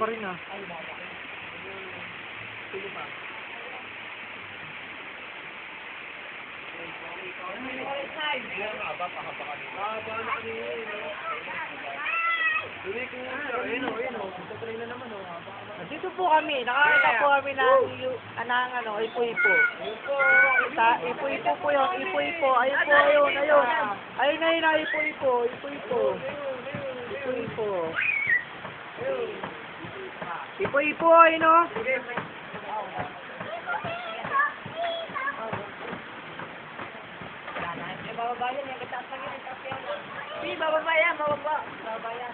pa rin ah. Dito po kami, nakakita po kami ng, yu- ng ano, ipo-ipo. Sa ipo-ipo po yun, ipo-ipo, ayun po, ayun, ayun. Ayun, ayun, ayun, ipo-ipo, ipo-ipo. Ipo-ipo. Ipo-ipo, ayun o. Hindi, bababa yan, bababa. Bababa yan.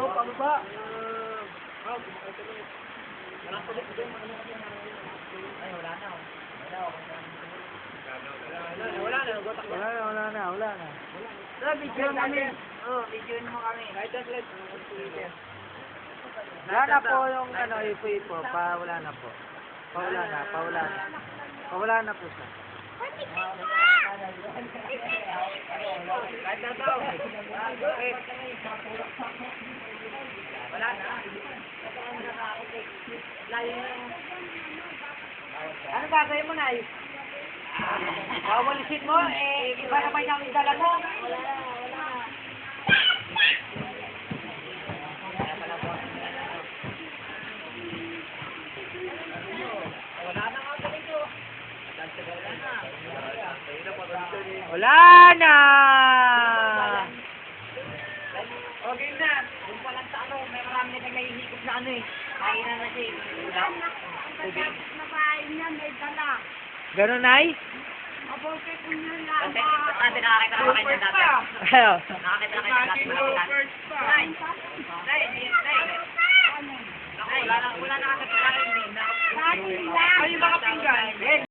Oh, pababa. Wala na, wala na, wala na. So, video kami. Oh, video mo kami. Wala na po yung ano, ipo-ipo. Pa, wala na po. Pa, wala na, pa, wala na. Pa, wala na po siya. Wala Layo na. Ano gagawin mo, Nay? Wawalisin mo, eh, iba na ba yung dala mo? Wala na, wala na. Wala na! may nahihikop na ano eh. Kain na na siya eh. Ulam. Nakain niya, may dala. Ganun ay? Abote ko niya na. Kasi kasi nakakita na kanya dati. Ayo. Nakakita na kanya dati. First pa. Nay. Nay. Nay. Wala na, wala na kasi wala na. Eh. Ay, yung mga pinggan.